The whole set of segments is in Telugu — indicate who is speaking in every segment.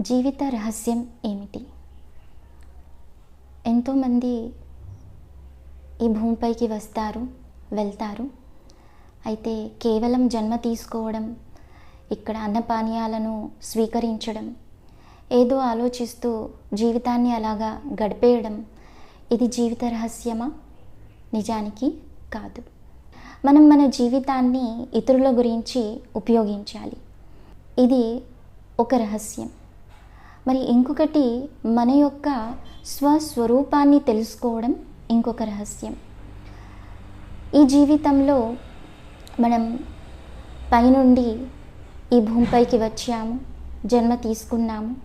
Speaker 1: జీవిత రహస్యం ఏమిటి? ఎంతోమంది ఈ భూమిపైకి వస్తారు వెళ్తారు. అయితే కేవలం జన్మ తీసుకోవడం ఇక్కడ అన్నపానీయాలను స్వీకరించడం ఏదో ఆలోచిస్తూ జీవితాన్ని అలాగా గడిపేయడం ఇది జీవిత రహస్యమా? నిజానికి కాదు. మనం మన జీవితాన్ని ఇతరుల గురించి ఉపయోగించాలి. ఇది ఒక రహస్యం. మరి ఇంకొకటి మన యొక్క స్వస్వరూపాన్ని తెలుసుకోవడం ఇంకొక రహస్యం. ఈ జీవితంలో మనం పైనుండి ఈ భూమిపైకి వచ్చాము జన్మ తీసుకున్నాము.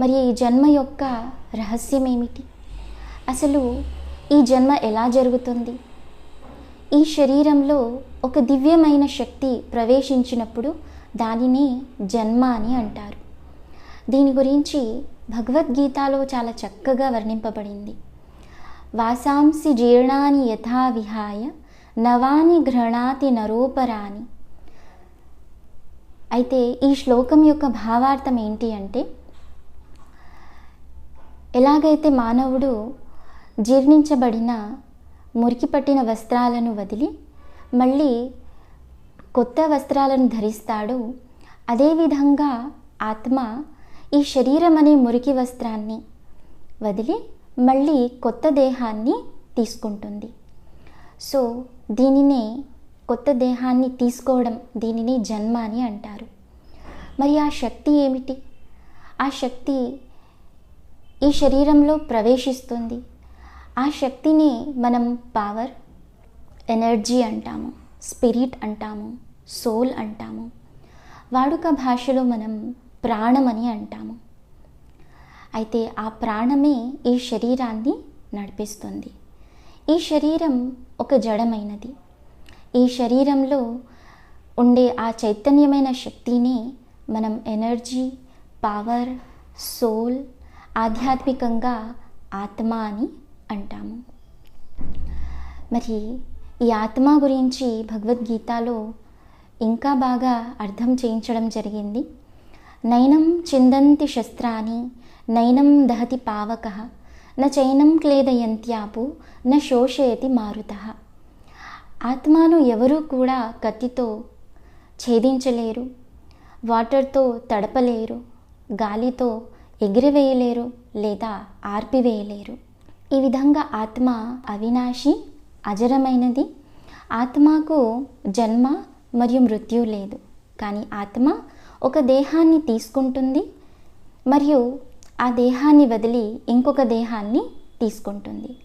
Speaker 1: మరి ఈ జన్మ యొక్క రహస్యం ఏమిటి? అసలు ఈ జన్మ ఎలా జరుగుతుంది? ఈ శరీరంలో ఒక దివ్యమైన శక్తి ప్రవేశించినప్పుడు దానిని జన్మ అని అంటారు. దీని గురించి భగవద్గీతలో చాలా చక్కగా వర్ణింపబడింది. వాసాంసి జీర్ణాని యథా విహాయ నవాని ఘృణాతి నరోపరాని అయితే ఈ శ్లోకం యొక్క భావార్థం ఏంటి అంటే ఎలాగైతే మానవుడు జీర్ణించబడిన మురికి పట్టిన వస్త్రాలను వదిలి మళ్ళీ కొత్త వస్త్రాలను ధరిస్తాడో అదేవిధంగా ఆత్మ ఈ శరీరం అనే మురికి వస్త్రాన్ని వదిలి మళ్ళీ కొత్త దేహాన్ని తీసుకుంటుంది. సో దీనినే కొత్త దేహాన్ని తీసుకోవడం దీనిని జన్మ అని అంటారు. మరి ఆ శక్తి ఏమిటి? ఆ శక్తి ఈ శరీరంలో ప్రవేశిస్తుంది. ఆ శక్తిని మనం పవర్ ఎనర్జీ అంటాము స్పిరిట్ అంటాము సోల్ అంటాము. వాడుక భాషలో మనం ప్రాణం అని అంటాము. అయితే ఆ ప్రాణమే ఈ శరీరాన్ని నడిపిస్తుంది. ఈ శరీరం ఒక జడమైనది. ఈ శరీరంలో ఉండే ఆ చైతన్యమైన శక్తిని మనం ఎనర్జీ పవర్ సోల్ ఆధ్యాత్మికంగా ఆత్మ అని అంటాము. మరి ఈ ఆత్మ గురించి భగవద్గీతలో ఇంకా బాగా అర్థం చేయించడం జరిగింది. నైనం చిందంతి శస్త్రాన్ని నైనం దహతి పావక న చైనం క్లేదయంత్యాపు న శోషయతి మారుత. ఆత్మను ఎవరూ కూడా కత్తితో ఛేదించలేరు వాటర్తో తడపలేరు గాలితో ఎగిరివేయలేరు లేదా ఆర్పివేయలేరు. ఈ విధంగా ఆత్మ అవినాశి అజరమైనది. ఆత్మకు జన్మ మరియు మృత్యు లేదు. కానీ ఆత్మ ఒక దేహాన్ని తీసుకుంటుంది మరియు ఆ దేహాన్ని వదిలి ఇంకొక దేహాన్ని తీసుకుంటుంది.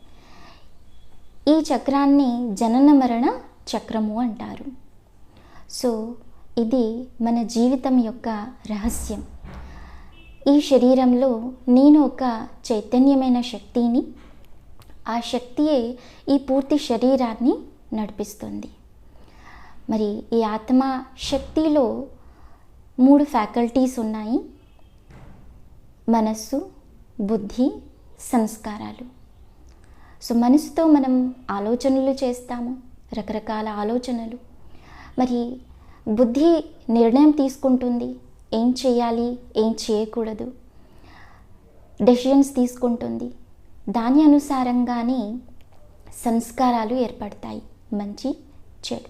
Speaker 1: ఈ చక్రాన్ని జనన మరణ చక్రము అంటారు. సో ఇది మన జీవితం యొక్క రహస్యం. ఈ శరీరంలో నేను ఒక చైతన్యమైన శక్తిని ఆ శక్తియే ఈ పూర్తి శరీరాన్ని నడిపిస్తుంది. మరి ఈ ఆత్మ శక్తిలో మూడు ఫ్యాకల్టీస్ ఉన్నాయి. మనస్సు బుద్ధి సంస్కారాలు. సో మనసుతో మనం ఆలోచనలు చేస్తాము రకరకాల ఆలోచనలు. మరి బుద్ధి నిర్ణయం తీసుకుంటుంది ఏం చేయాలి ఏం చేయకూడదు డెసిషన్స్ తీసుకుంటుంది. దాని అనుసారంగానే సంస్కారాలు ఏర్పడతాయి మంచి చెడు.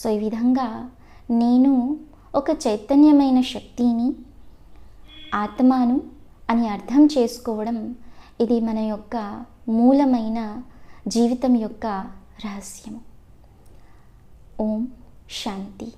Speaker 1: సో ఈ విధంగా నేను ఒక చైతన్యమైన శక్తిని ఆత్మను అని అర్థం చేసుకోవడం ఇది మన యొక్క మూలమైన జీవితం యొక్క రహస్యం ఓం శాంతి.